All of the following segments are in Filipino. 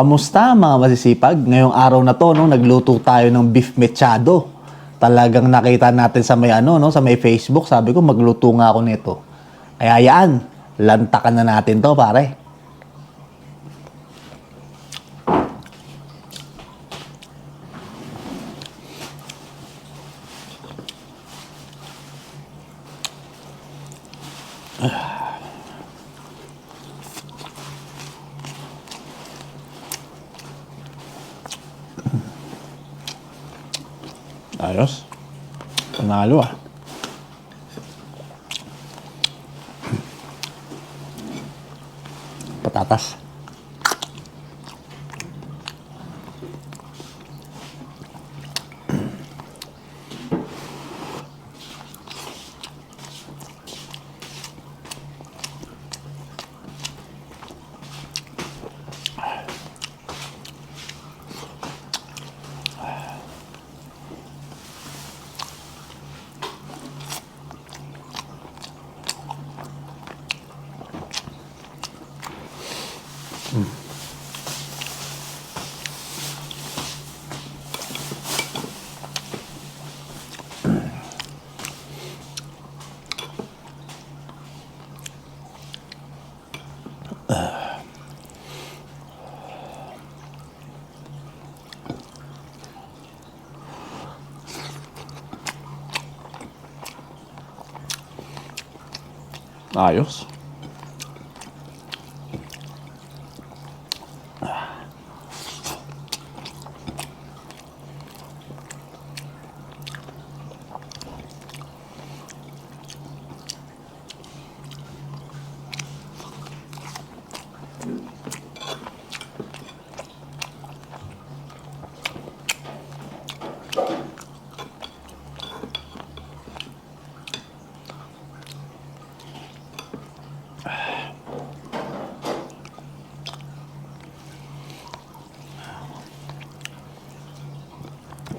Kamusta mga masisipag? Ngayong araw na to, no, nagluto tayo ng beef mechado. Talagang nakita natin sa may ano, no, sa may Facebook, sabi ko magluto nga ako nito. Kaya yan, lantakan na natin to, pare. Ayos. Panalo ah. Patatas. Ayos.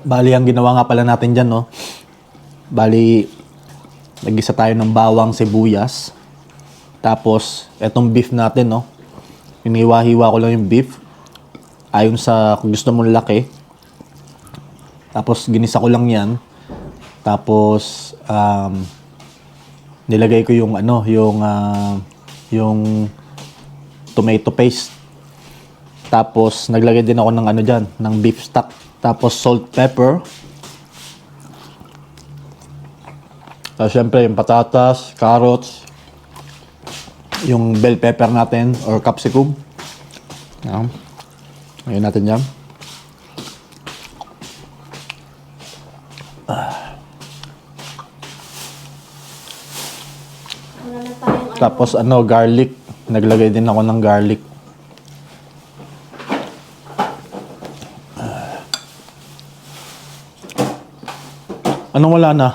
Bali, ang ginawa nga pala natin dyan, no? Bali, nagisa tayo ng bawang sibuyas. Tapos, etong beef natin, no? Hiniwa-hiwa ko lang yung beef. Ayon sa kung gusto mong laki. Tapos, ginisa ko lang yan. Tapos, um, nilagay ko yung ano, yung, ah, yung tomato paste. Tapos, naglagay din ako ng ano dyan, ng beef stock. Tapos, salt, pepper. Tapos, syempre, yung patatas, carrots, yung bell pepper natin, or capsicum. Yan. Ngayon natin yan. Wala na tayong ano. Tapos, ano, garlic. Naglagay din ako ng garlic. Anong wala na?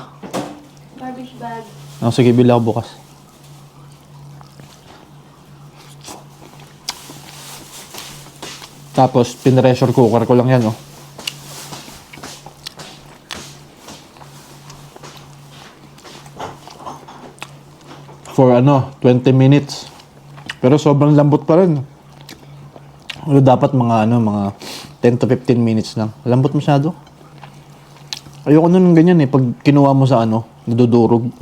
Garbage bag. Oh, sige, bili ako bukas. Tapos, pinressure cooker ko lang yan, oh. For ano, 20 minutes. Pero sobrang lambot pa rin. Pero dapat mga ano, mga 10 to 15 minutes lang. Lambot masyado. Ayoko nun ganyan eh. Pag kinuha mo sa ano, nadudurog.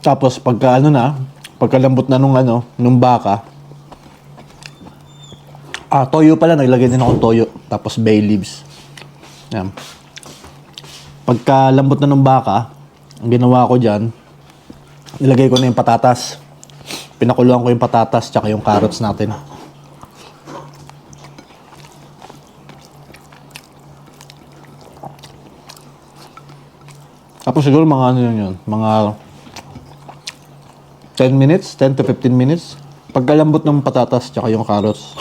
Tapos pagka ano na, pagkalambot na nung ano, nung baka, ah, toyo pala, naglagay din ako toyo. Tapos bay leaves. Yan. Pagkalambot na nung baka, ang ginawa ko dyan, nilagay ko na yung patatas. Pinakuluan ko yung patatas tsaka yung carrots natin. Tapos siguro mga ano yun yun, mga 10 minutes, 10 to 15 minutes. Pagkalambot ng patatas tsaka yung carrots.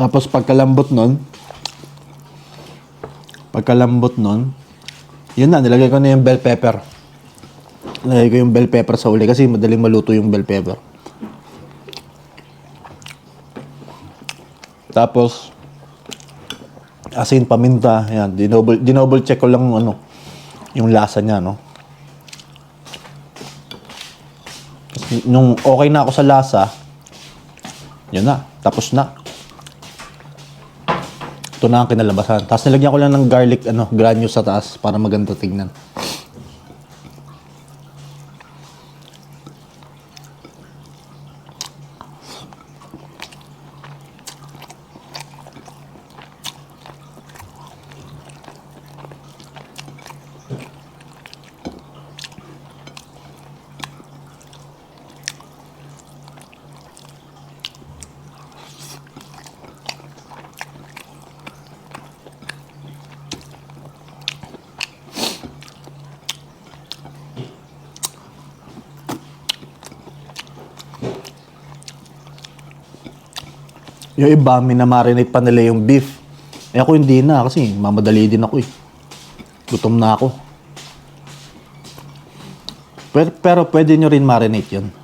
Tapos pagkalambot nun, pagkalambot nun, yun na, nilagay ko na yung bell pepper. Nilagay ko yung bell pepper sa uli kasi madaling maluto yung bell pepper. Tapos, Asin, paminta, yan. Dinoble, dinoble check ko lang ano, yung lasa niya, no? Nung okay na ako sa lasa, yun na, tapos na. Ito na ang kinalabasan. Tapos nilagyan ko lang ng garlic, ano, granules sa taas para maganda tignan. Yung iba, minamarinate pa nila yung beef. Eh ako hindi na kasi mamadali din ako eh. Gutom na ako. Pero, pero pwede nyo rin marinate yun.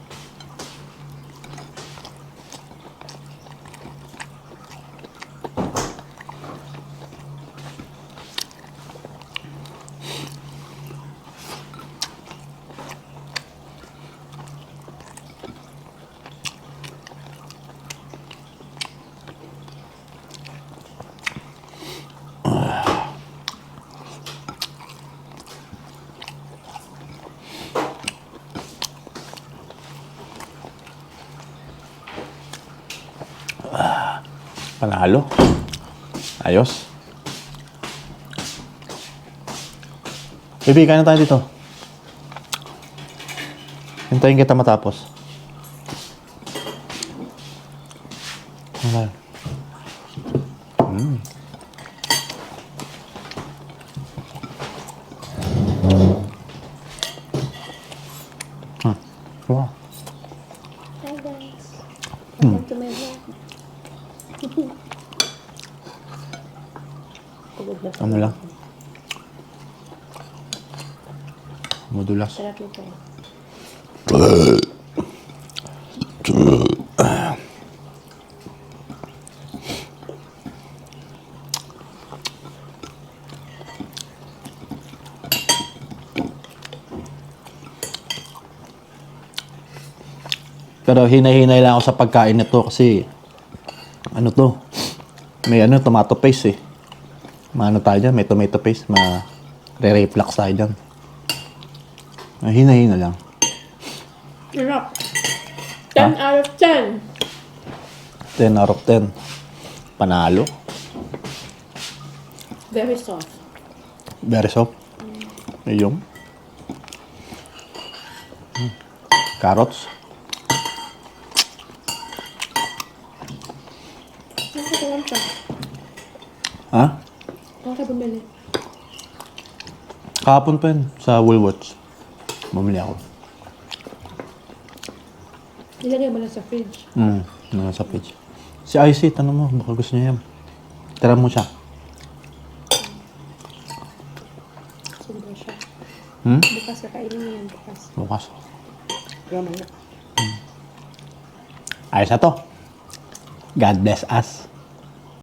Panalo. Ayos. Baby, kain na tayo dito. Hintayin kita matapos. Okay. Mm. Hmm. Wow. Hi guys. Welcome to my vlog. Ano lang? Madulas. Sarap nito. Pero hinay-hinay lang ako sa pagkain nito kasi ano to? May ano, tomato paste eh. Maano tayo dyan? May tomato paste. Ma re-reflux tayo dyan. Ah, Hinay-hina lang. Sarap. 10 out of 10. 10 out of 10. Panalo. Very soft. Very soft. Ayun. Hmm. Carrots. Saan ka pumunta? Ha? Saan ka bumili? Kahapon pa yun sa Woolworths. Bumili ako. Nilagay mo lang sa fridge. Hmm, ano sa page. Si IC, tanong mo, baka gusto niya yan. Tira mo siya. Sundo siya. Hmm? Bukas kakainin mo yan bukas. Bukas. Ramay na. Ayos na to. God bless us.